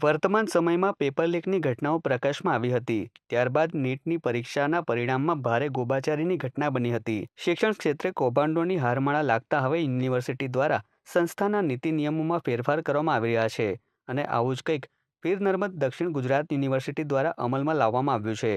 વર્તમાન સમયમાં પેપર લીકની ઘટનાઓ પ્રકાશમાં આવી હતી. ત્યારબાદ નીટની પરીક્ષાના પરિણામમાં ભારે ગોબાચારીની ઘટના બની હતી. શિક્ષણ ક્ષેત્રે કૌભાંડોની હારમાળા લાગતા હવે યુનિવર્સિટી દ્વારા સંસ્થાના નીતિ નિયમોમાં ફેરફાર કરવામાં આવી રહ્યા છે અને આવું જ કંઈક પીર નર્મદ દક્ષિણ ગુજરાત યુનિવર્સિટી દ્વારા અમલમાં લાવવામાં આવ્યું છે.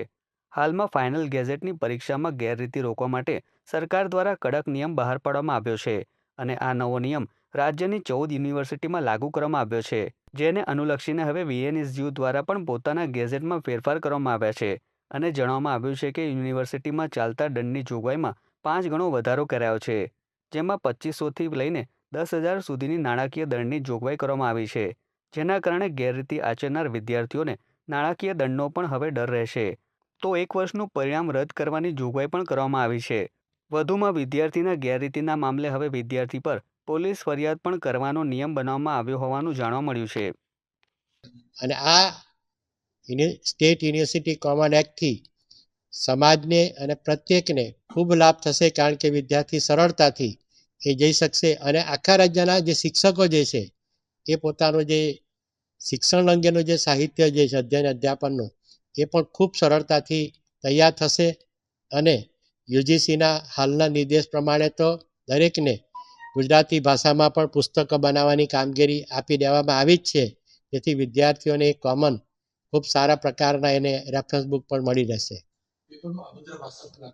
હાલમાં ફાઇનલ ગેઝેટની પરીક્ષામાં ગેરરીતિ રોકવા માટે સરકાર દ્વારા કડક નિયમ બહાર પાડવામાં આવ્યો છે અને આ નવો નિયમ રાજ્યની ચૌદ યુનિવર્સિટીમાં લાગુ કરવામાં આવ્યો છે, જેને અનુલક્ષીને હવે વીએનએસજીયુ દ્વારા પણ પોતાના ગેઝેટમાં ફેરફાર કરવામાં આવ્યા છે અને જણાવવામાં આવ્યું છે કે યુનિવર્સિટીમાં ચાલતા દંડની જોગવાઈમાં પાંચ ગણો વધારો કરાયો છે, જેમાં પચીસોથી લઈને દસ હજાર સુધીની નાણાકીય દંડની જોગવાઈ કરવામાં આવી છે, જેના કારણે ગેરરીતિ આચરનાર વિદ્યાર્થીઓને નાણાકીય દંડનો પણ હવે ડર રહેશે. તો એક વર્ષનું પરિણામ રદ કરવાની જોગવાઈ પણ કરવામાં આવી છે. વધુમાં વિદ્યાર્થીના ગેરરીતિના મામલે હવે વિદ્યાર્થી પર પોલીસ ફરિયાદ પણ કરવાનો નિયમ બનાવવામાં આવ્યો હોવાનું જાણવા મળ્યું છે. અને આ સ્ટેટ યુનિવર્સિટી કોમન એક્ટથી સમાજને અને પ્રત્યેકને ખૂબ લાભ થશે કારણ કે વિદ્યાર્થી સરળતાથી એ જઈ શકશે અને આખા રાજ્યના જે શિક્ષકો જે છે, એ પોતાનું જે શિક્ષણ અંગેનું જે સાહિત્ય જે છે, અધ્યયન, અધ્યાપનનું, એ પણ ખૂબ સરળતાથી તૈયાર થશે અને યુજીસીના હાલના નિર્દેશ પ્રમાણે તો દરેકને ગુજરાતી ભાષામાં પણ પુસ્તકો બનાવવાની કામગીરી આપી દેવામાં આવી જ છે. જેથી વિદ્યાર્થીઓને કોમન ખૂબ સારા પ્રકારના એને રેફરન્સ બુક પણ મળી રહેશે.